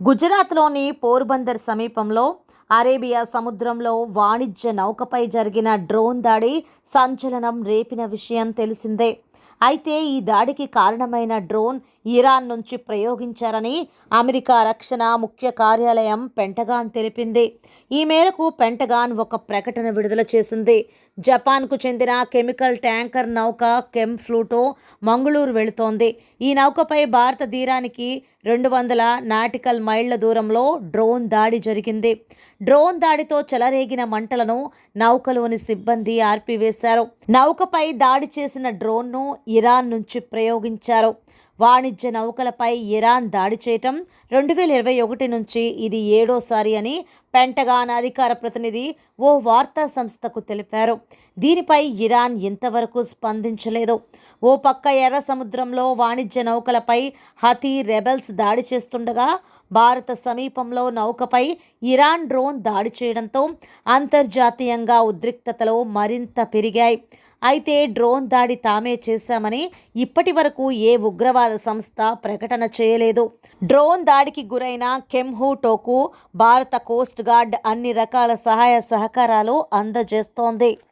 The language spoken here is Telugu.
గుజరాత్లోని పోర్బందర్ సమీపంలో అరేబియా సముద్రంలో వాణిజ్య నౌకపై జరిగిన డ్రోన్ దాడి సంచలనం రేపిన విషయం తెలిసిందే. అయితే ఈ దాడికి కారణమైన డ్రోన్ ఇరాన్ నుంచి ప్రయోగించారని అమెరికా రక్షణ ముఖ్య కార్యాలయం పెంటగాన్ తెలిపింది. ఈ మేరకు పెంటగాన్ ఒక ప్రకటన విడుదల చేసింది. జపాన్కు చెందిన కెమికల్ ట్యాంకర్ నౌక కెమ్ ఫ్లూటో మంగళూరు వెళుతోంది. ఈ నౌకపై భారత తీరానికి రెండు వందల నాటికల్ మైళ్ళ దూరంలో డ్రోన్ దాడి జరిగింది. డ్రోన్ దాడితో చెలరేగిన మంటలను నౌకలోని సిబ్బంది ఆర్పివేశారు. నౌకపై దాడి చేసిన డ్రోన్ను ఇరాన్ నుంచి ప్రయోగించారు. వాణిజ్య నౌకలపై ఇరాన్ దాడి చేయటం రెండు వేల ఇరవై ఒకటి నుంచి ఇది ఏడోసారి అని పెంటగాన్ అధికార ప్రతినిధి ఓ వార్తా సంస్థకు తెలిపారు. దీనిపై ఇరాన్ ఇంతవరకు స్పందించలేదు. ఓ పక్క ఎర్ర సముద్రంలో వాణిజ్య నౌకలపై హతీ రెబెల్స్ దాడి చేస్తుండగా భారత సమీపంలో నౌకపై ఇరాన్ డ్రోన్ దాడి చేయడంతో అంతర్జాతీయంగా ఉద్రిక్తతలు మరింత పెరిగాయి. అయితే డ్రోన్ దాడి తామే చేశామని ఇప్పటి వరకు ఏ ఉగ్రవాద సంస్థ ప్రకటన చేయలేదు. డ్రోన్ దాడికి గురైన కెమ్హూటోకు భారత కోస్ట్ గార్డ్ అన్ని రకాల సహాయ సహకారాలు అందజేస్తోంది.